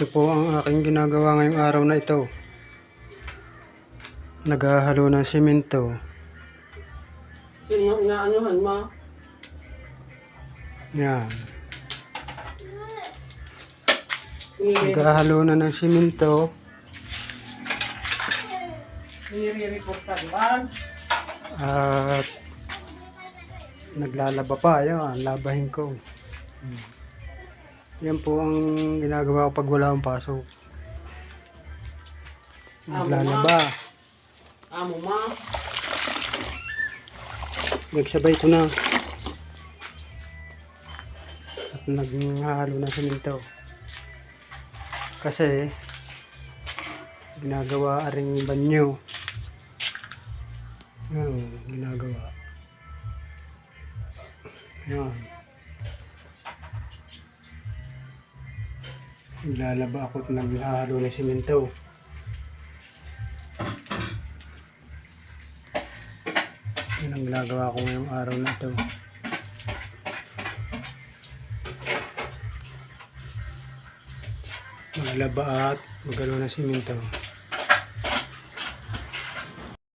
Ito po ang aking ginagawa ngayong araw na ito. Naghahalo ng simento. Sino yung inaanuhan mo? Yan. Naghahalo na ng simento. Nire-reportan ba? At naglalaba pa. Yan, labahin ko. Hmm. Yan po ang ginagawa ko pag wala akong pasok. Naglalaba. Amo ma? Nagsabay ko na. At naghahalo ng simento. Kasi ginagawa aring banyo. Yan, ginagawa. Yan. Naglalaba ako at naghahalo ng simento. Yan ang ginagawa ko ngayong araw na ito. Maglaba at magalo ng simento.